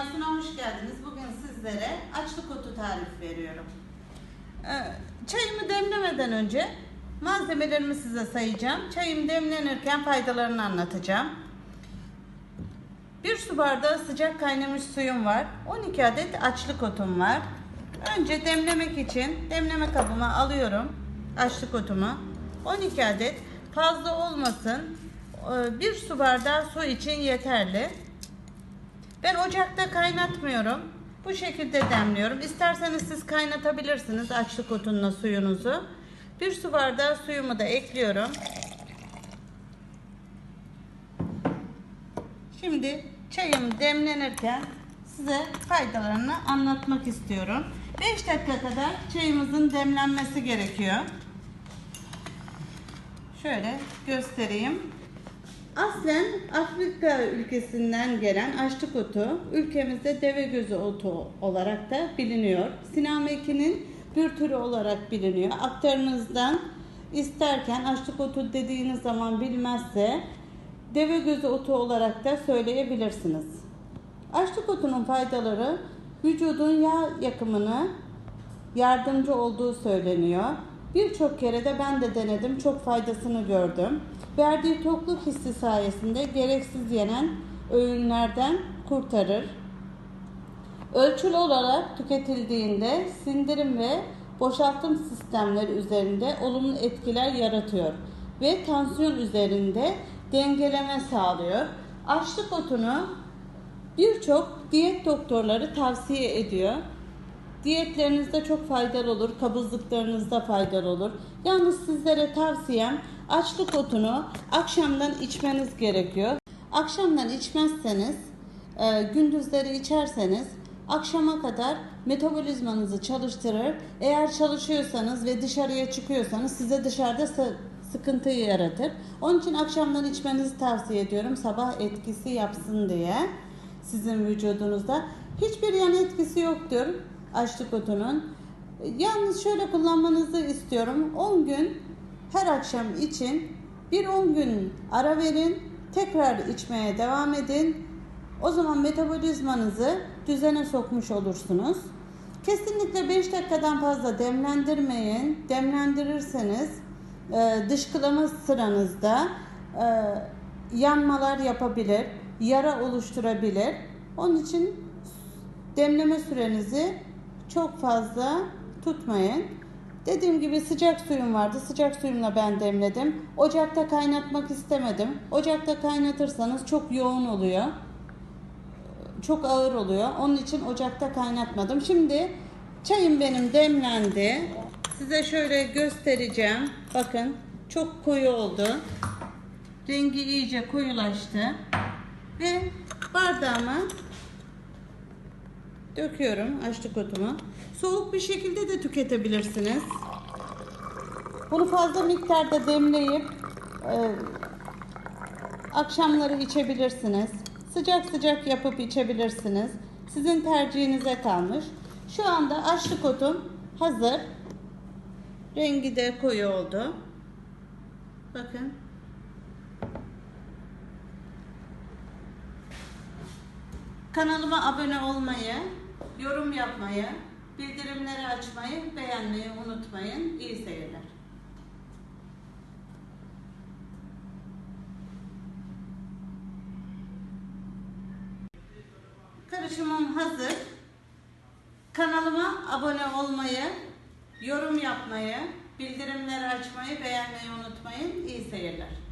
Dünyası'na hoş geldiniz. Bugün sizlere açlık otu tarifi veriyorum. Ee, Çayımı demlemeden önce malzemelerimi size sayacağım. Çayım demlenirken faydalarını anlatacağım. Bir su bardağı sıcak kaynamış suyum var. 12 adet açlık otum var. Önce demlemek için demleme kabıma alıyorum açlık otumu. 12 adet fazla olmasın. Ee, Bir su bardağı su için yeterli. Ben ocakta kaynatmıyorum. Bu şekilde demliyorum. İsterseniz siz kaynatabilirsiniz açlık otunla suyunuzu. Bir su bardağı suyumu da ekliyorum. Şimdi çayım demlenirken size faydalarını anlatmak istiyorum. 5 dakika kadar çayımızın demlenmesi gerekiyor. Şöyle göstereyim. Aslen Afrika ülkesinden gelen açlık otu ülkemizde deve gözü otu olarak da biliniyor. Sinamekinin bir türü olarak biliniyor. Aktarınızdan isterken açlık otu dediğiniz zaman bilmezse deve gözü otu olarak da söyleyebilirsiniz. Açlık otunun faydaları vücudun yağ yakımını yardımcı olduğu söyleniyor. Birçok kere de ben de denedim, çok faydasını gördüm. Verdiği tokluk hissi sayesinde gereksiz yenen öğünlerden kurtarır. Ölçülü olarak tüketildiğinde sindirim ve boşaltım sistemleri üzerinde olumlu etkiler yaratıyor ve tansiyon üzerinde dengeleme sağlıyor. Açlık otunu birçok diyet doktorları tavsiye ediyor. Diyetlerinizde çok faydalı olur, kabızlıklarınızda faydalı olur. Yalnız sizlere tavsiyem açlık otunu akşamdan içmeniz gerekiyor. Akşamdan içmezseniz, e, gündüzleri içerseniz akşama kadar metabolizmanızı çalıştırır. Eğer çalışıyorsanız ve dışarıya çıkıyorsanız size dışarıda sı- sıkıntı yaratır. Onun için akşamdan içmenizi tavsiye ediyorum sabah etkisi yapsın diye sizin vücudunuzda. Hiçbir yan etkisi yoktur açlık otunun. Yalnız şöyle kullanmanızı istiyorum. 10 gün her akşam için bir 10 gün ara verin. Tekrar içmeye devam edin. O zaman metabolizmanızı düzene sokmuş olursunuz. Kesinlikle 5 dakikadan fazla demlendirmeyin. Demlendirirseniz e, dışkılama sıranızda e, yanmalar yapabilir, yara oluşturabilir. Onun için demleme sürenizi çok fazla tutmayın. Dediğim gibi sıcak suyum vardı. Sıcak suyumla ben demledim. Ocakta kaynatmak istemedim. Ocakta kaynatırsanız çok yoğun oluyor. Çok ağır oluyor. Onun için ocakta kaynatmadım. Şimdi çayım benim demlendi. Size şöyle göstereceğim. Bakın çok koyu oldu. Rengi iyice koyulaştı. Ve bardağıma döküyorum açlık otumu. Soğuk bir şekilde de tüketebilirsiniz. Bunu fazla miktarda demleyip e, akşamları içebilirsiniz. Sıcak sıcak yapıp içebilirsiniz. Sizin tercihinize kalmış. Şu anda açlık otum hazır. Rengi de koyu oldu. Bakın. Kanalıma abone olmayı, yorum yapmayı, bildirimleri açmayı, beğenmeyi unutmayın. İyi seyirler. Karışımım hazır. Kanalıma abone olmayı, yorum yapmayı, bildirimleri açmayı, beğenmeyi unutmayın. İyi seyirler.